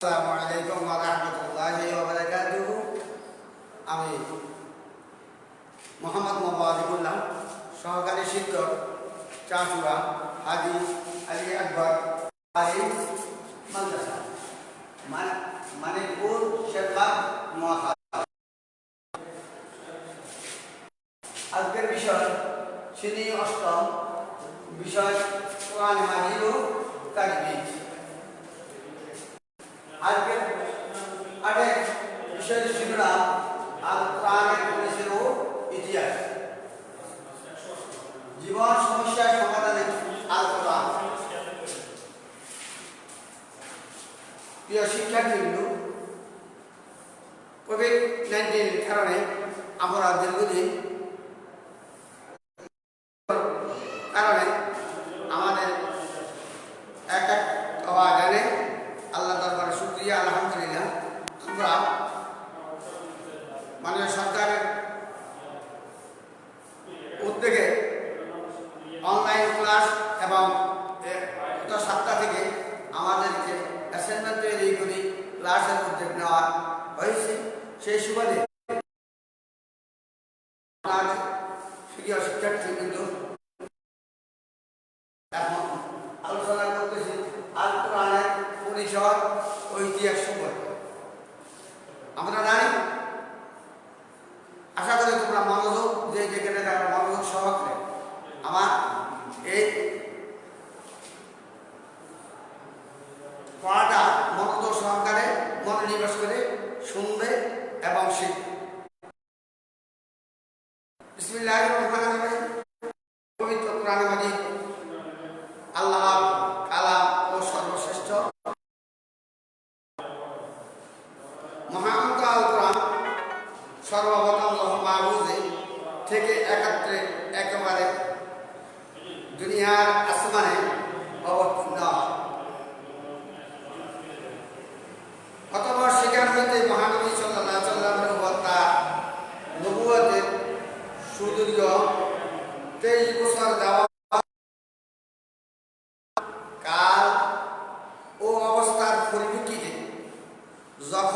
আসসালামু আলাইকুম ওয়া আমি মোহাম্মদ মোবারকুল্লাহ, সহকারী শিক্ষক, চাঁচুয়া, হাজি আলী আকবর, আলী মাদ্রাসা। মানে- মানিকপুর শেরবাগ নোয়াখালী আজকের বিষয় শ্রেণি অষ্টম বিষয় কোরআন মাজিদ ও তাজবিদ শিরোনাম আল কোরআনের পুলিশের ও ইতিহাস জীবন সমস্যার সমাধানে আল কোরআন প্রিয় শিক্ষার্থীবৃন্দ কোভিড নাইন্টিনের কারণে আমরা দীর্ঘদিন কারণে আমাদের এক এক হওয়া জানে আল্লাহ দরবারে শুক্রিয়া আলহামদুলিল্লাহ আমরা মাননীয় সরকারের উদ্যোগে অনলাইন ক্লাস এবং সাতটা থেকে আমাদেরকে অ্যাসাইনমেন্ট তৈরি করে ক্লাসের উদ্যোগ নেওয়া হয়েছে। সেই সুবাদে কিন্তু এখন আলোচনা করতেছি ইতিহাস আমরা আশা করি তোমরা মনোযোগ যে যেখানে থাকো মনোযোগ সহকারে আমার এই পড়াটা মনোযোগ সহকারে মনোনিবেশ করে শুনবে এবং বিসমিল্লাহির রহমানির পবিত্র কালাম ও সর্বশ্রেষ্ঠ সর্বপ্রথম থেকে একাত্রে একেবারে দুনিয়ার আসমানে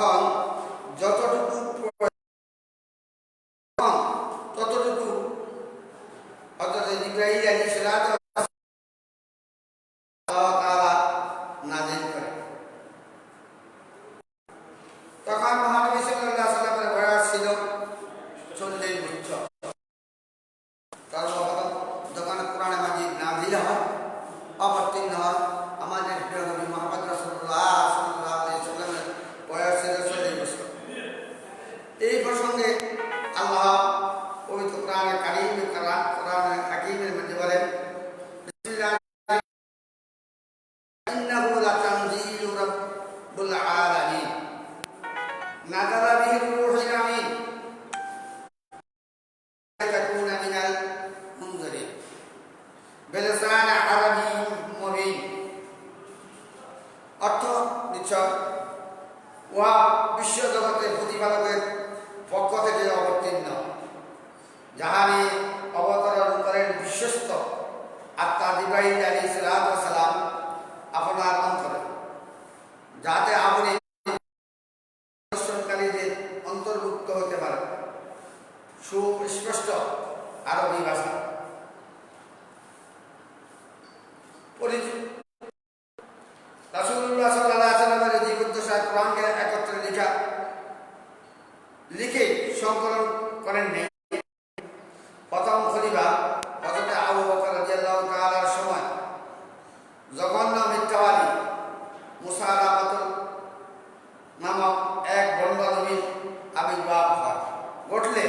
যখন যতটুকু ততটুকু অর্থাৎ ইব্রাহিম আলী সালাত নাজিল করে। তখন মহানবী আলাইহি সাল্লামের ছিল চল্লিশ বছর। সর্বপ্রথম যখন কোরআনে মাজিদ নাজিল হয়। আলামিন সংকলন করেন নাই। প্রথম খলিফা হযরত আবু বকর রাদিয়াল্লাহু তাআলার সময় জঘন্য মিথ্যাবাদী মুসালামাতুল নামক এক বন্ড নবীর আবির্ভাব হয়। ঘটলে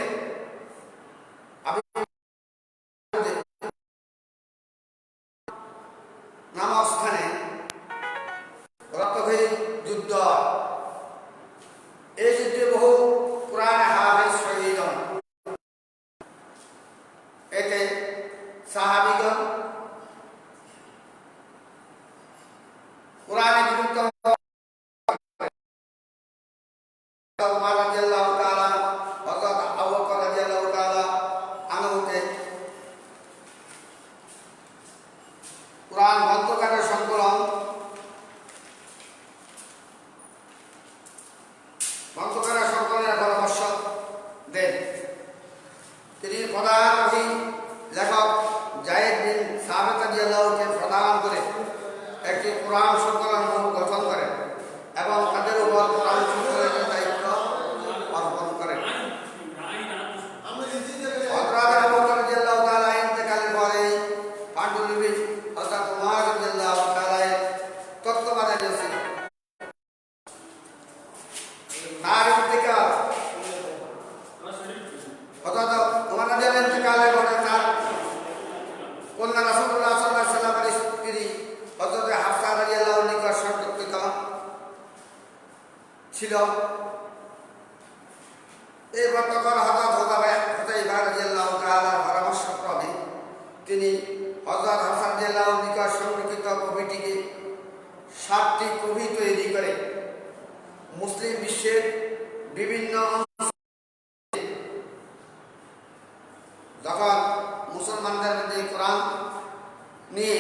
তিনি প্রধান লেখক হঠাৎ হতাবে হতাইবা পরামর্শক্রমে তিনি হযরত হাসান নিকট সংরক্ষিত কমিটিকে সাতটি কবি তৈরি করে মুসলিম বিশ্বের বিভিন্ন যখন মুসলমানদের মধ্যে কোরআন নিয়ে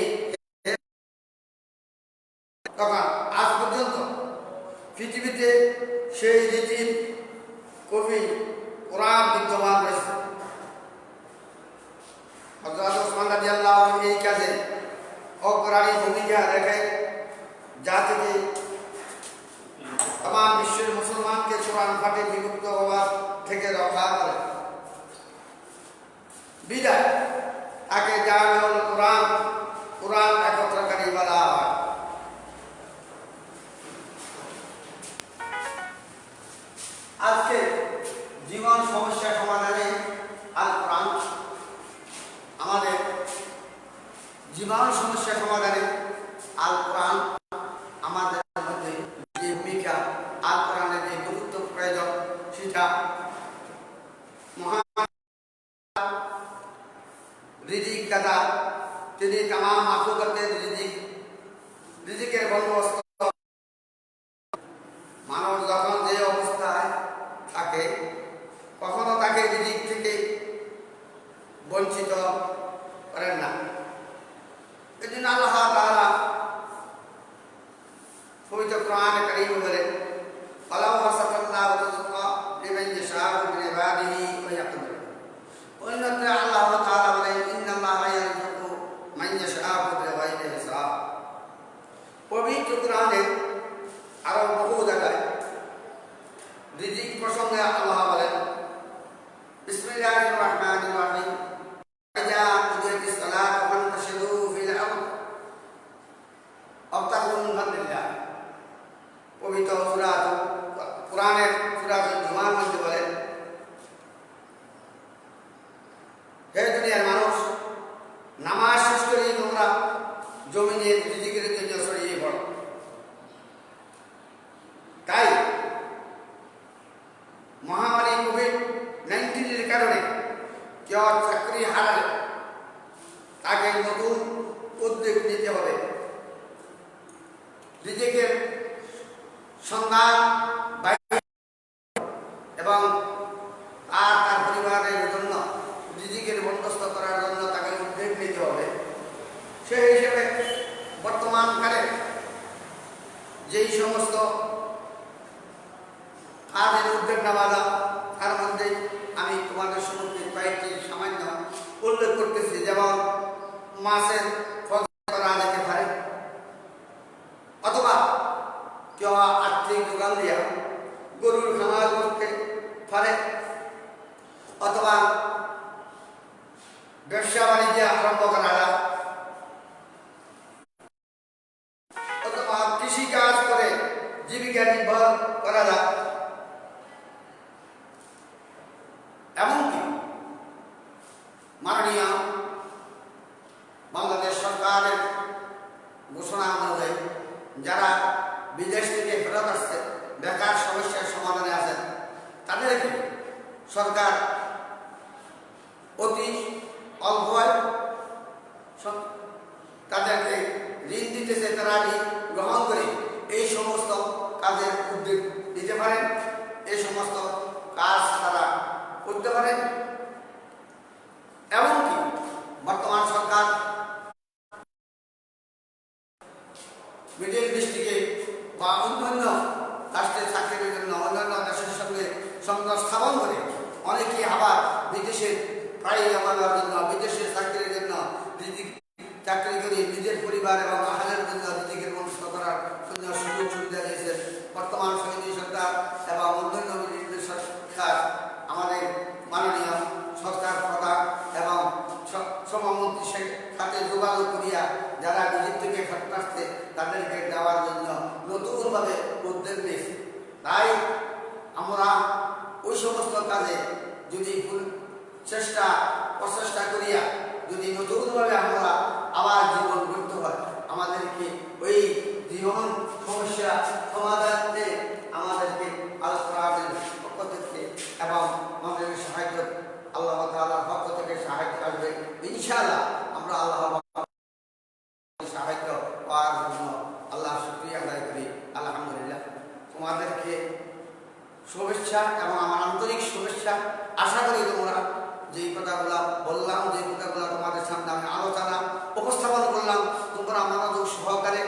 তখন আজ পর্যন্ত পৃথিবীতে সেই রীতির কবি কোরআন বিদ্যমান রয়েছে। হযরত ওসমান রাদিয়াল্লাহু আনহু এই কাজে অগ্রণী ভূমিকা রেখে যা থেকে তাম বিশ্বের মুসলমানকে কোরআন পাঠে বিভক্ত হওয়ার থেকে রক্ষা করে। বিদায়। তাকে জামিউল কোরআন কোরআন একত্রকারী বলা আজকে জীবন সমস্যা সমাধানে আল কোরআন আমাদের জীবন সমস্যা সমাধানে আল কোরআন আমাদের কোরআনের সূরা জুমার মধ্যে বলেন হে দুনিয়ার মানুষ, নামাজ শেষ করেই তোমরা জমিনে রিজিকের জন্য ছড়িয়ে পড়ো। তাই মহামারী কোভিড নাইন্টিনের কারণে কেউ চাকরি হারালে তাকে নতুন উদ্যোগ নিতে হবে। নিজেকে সন্ধান বাইরে এবং তার তার পরিবারের জন্য রিজিকের বন্দোবস্ত করার জন্য তাকে উদ্যোগ নিতে হবে সেই হিসেবে বর্তমানকালে যেই সমস্ত কাজের উদ্যোগ নেওয়া যায় তার মধ্যে আমি তোমাদের সম্মুখে কয়েকটি সামান্য উল্লেখ করতেছি, যেমন মাছের করা যেতে পারে, অথবা কেউ আর্থিক যোগান দিয়া গরুর খামার করতে পারে, অথবা ব্যবসা যারা বিদেশ থেকে ফেরত আসছে, বেকার সমস্যার সমাধানে আছেন তাদেরকে সরকার অতি অল্প তাদেরকে ঋণ দিতেছে, তারা ঋণ গ্রহণ করে এই সমস্ত কাজের উদ্যোগ নিতে পারেন, এই সমস্ত কাজ তারা করতে পারেন এমনকি বর্তমান সরকার মিডিল ডিস্ট্রিক্টে বা অন্যান্য রাষ্ট্রের চাকরির জন্য অন্যান্য দেশের সঙ্গে সংযোগ স্থাপন করে অনেকে আবার বিদেশে প্রায় আমার জন্য বিদেশের চাকরির জন্য রিজিক চাকরি করে নিজের পরিবার এবং আহারের জন্য রিজিকের বংশ নতুনভাবে উদ্যোগ নিয়েছে তাই আমরা ওই সমস্ত কাজে যদি ফুল- চেষ্টা, প্রচেষ্টা করিয়া যদি নতুনভাবে আমরা আবার জীবন গড়তে হয়, আমাদেরকে ওই জীবন সমস্যা সমাধানে আমাদেরকে আলোচনার পক্ষ থেকে এবং আমাদের সাহায্য, আল্লাহ তাআলার পক্ষ থেকে সাহায্য আসবে। ইনশাআল্লাহ আমরা আল্লাহ সাহায্য পাওয়ার জন্য আল্লাহ শুক্রিয়া আদায় করি আলহামদুলিল্লাহ তোমাদেরকে শুভেচ্ছা এবং আমার আন্তরিক শুভেচ্ছা। আশা করি তোমরা যে কথাগুলো বললাম যে কথাগুলো তোমাদের সামনে আমি আলোচনা উপস্থাপন করলাম, তোমরা মনোযোগ সহকারে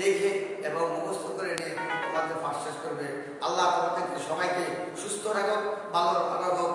লেখে এবং মুখস্থ করে নিয়ে তোমাদের ফাঁস করবে। আল্লাহ তোমাদেরকে সবাইকে সুস্থ রাখো ভালো রাখো